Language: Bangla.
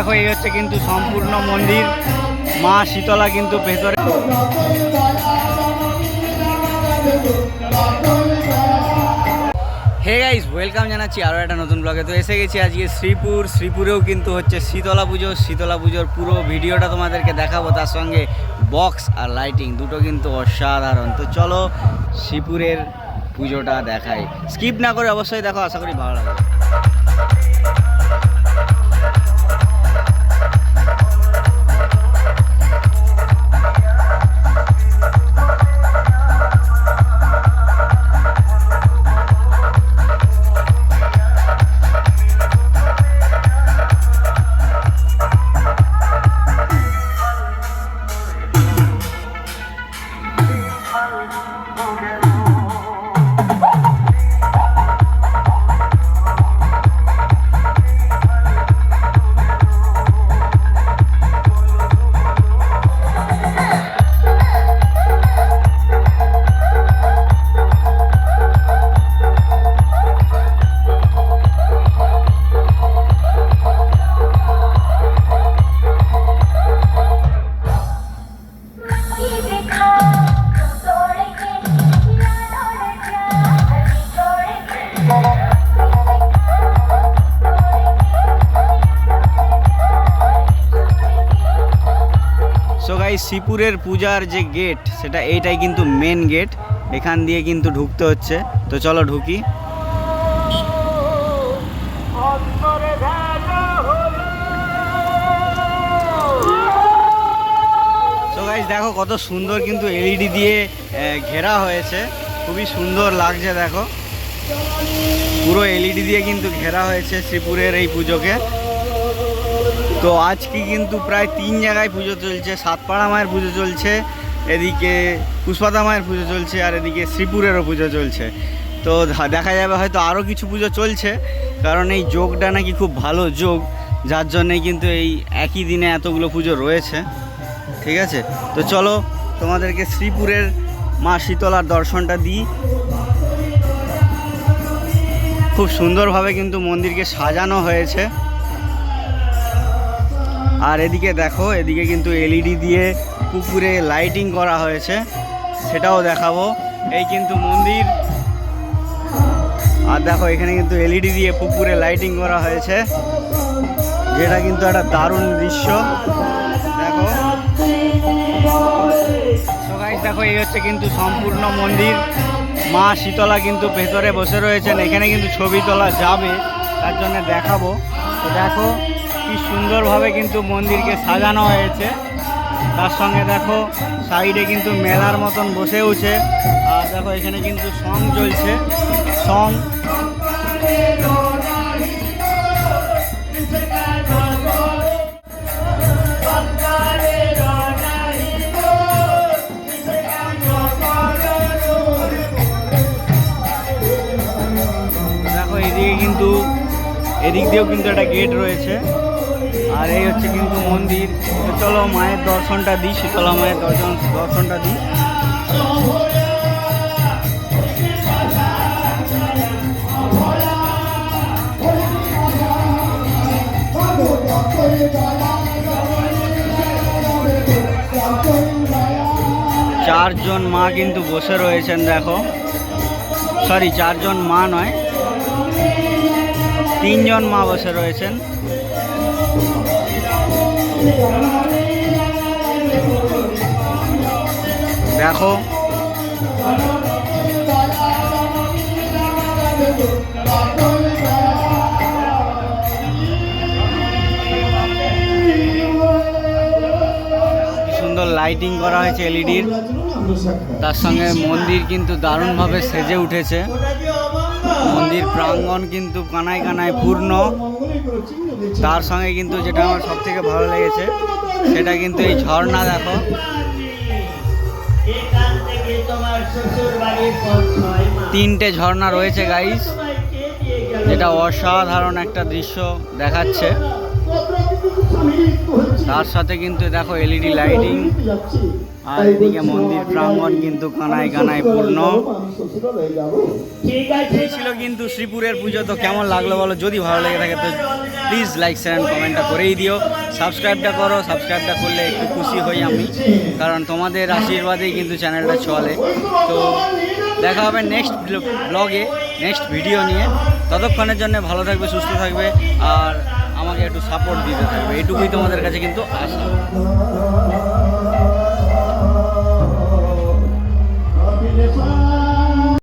দেখো এই হচ্ছে কিন্তু সম্পূর্ণ মন্দির, মা শীতলা কিন্তু ভেতরে। হে গাইস ওয়েলকাম জানাচ্ছি আরও একটা নতুন ব্লগে তো এসে গেছি আজকে শ্রীপুর। শ্রীপুরেও কিন্তু হচ্ছে শীতলা পুজো। শীতলা পুজোর পুরো ভিডিওটা তোমাদেরকে দেখাবো। তার সঙ্গে বক্স আর লাইটিং দুটো কিন্তু অসাধারণ। তো চলো শ্রীপুরের পুজোটা দেখাই। স্কিপ না করে অবশ্যই দেখো, আশা করি ভালো লাগবে। গাই শ্রীপুরের পূজার যে গেট সেটা এইটাই কিন্তু মেন গেট এখান দিয়ে কিন্তু ঢুকতে হচ্ছে। তো চলো ঢুকি। দেখো কত সুন্দর কিন্তু এলইডি দিয়ে ঘেরা হয়েছে। খুবই সুন্দর লাগছে, দেখো। পুরো এলইডি দিয়ে কিন্তু ঘেরা হয়েছে শ্রীপুরের এই পুজোকে। তো আজকে কিন্তু প্রায় তিন জায়গায় পুজো চলছে। সাতপাড়া মায়ের পুজো চলছে, এদিকে পুষ্পাতা মায়ের পুজো চলছে, আর এদিকে শ্রীপুরেরও পুজো চলছে। তো দেখা যাবে হয়তো আরও কিছু পুজো চলছে, কারণ এই যোগটা নাকি খুব ভালো যোগ, যার জন্যে কিন্তু এই একই দিনে এতগুলো পুজো রয়েছে। ঠিক আছে? তো চলো, তোমাদেরকে শ্রীপুরের মা শীতলার দর্শনটা দিই। খুব সুন্দরভাবে কিন্তু মন্দিরকে সাজানো হয়েছে। আর এদিকে দেখো, এদিকে কিন্তু এলইডি দিয়ে পুকুরে লাইটিং করা হয়েছে। সেটাও দেখাবো। এই কিন্তু মন্দির। আর দেখো, এখানে কিন্তু এলইডি দিয়ে পুকুরে লাইটিং করা হয়েছে। যেটা কিন্তু একটা দারুণ দৃশ্য। দেখো। দেখো, এই হচ্ছে কিন্তু সম্পূর্ণ মন্দির। মা শীতলা কিন্তু ভেতরে বসে রয়েছেন। এখানে কিন্তু ছবি তোলা যাবে। তার জন্য দেখাবো। তো দেখো কি সুন্দরভাবে কিন্তু মন্দিরকে সাজানো হয়েছে। তার সঙ্গে দেখো সাইডে কিন্তু মেলার মতন বসেওছে আর দেখো এখানে কিন্তু সং চলছে। সং এদিক দিয়েও কিন্তু একটা গেট রয়েছে। আর এই হচ্ছে কিন্তু মন্দির। চলো মায়ের দর্শনটা দিই, শীতলা মায়ের দর্শন দর্শনটা দিই। চারজন মা কিন্তু বসে রয়েছেন, দেখো। সরি চারজন মা নয়। তিনজন মা বসে রয়েছেন। দেখো। সুন্দর লাইটিং করা হয়েছে এলইডির তার সঙ্গে মন্দির কিন্তু দারুণভাবে সেজে উঠেছে। মন্দির প্রাঙ্গণ কিন্তু কানায় কানায় পূর্ণ। তার সঙ্গে কিন্তু যেটা আমার সব থেকে ভালো লেগেছে, সেটা কিন্তু এই ঝর্ণা দেখো। তিনটে ঝর্ণা রয়েছে গাইস যেটা অসাধারণ একটা দৃশ্য দেখাচ্ছে। তার সাথে কিন্তু দেখো এলইডি লাইটিং আর এদিকে মন্দির প্রাঙ্গণ কিন্তু কানায় কানায় পূর্ণ। এই ছিল কিন্তু শ্রীপুরের পুজো, তো কেমন লাগল বলো? যদি ভালো লেগে থাকে, তো প্লিজ লাইক শেয়ার অ্যান্ড কমেন্টটা করেই দিও। সাবস্ক্রাইবটা করো সাবস্ক্রাইবটা করলে একটু খুশি হই আমি। কারণ তোমাদের আশীর্বাদেই কিন্তু চ্যানেলটা চলে। তো দেখা হবে নেক্সট ব্লগে নেক্সট ভিডিও নিয়ে। ততক্ষণের জন্য ভালো থাকবে, সুস্থ থাকবে। আর আমাকে একটু সাপোর্ট দিতে থাকবে। এটুকুই তোমাদের কাছে কিন্তু আশা। Happiness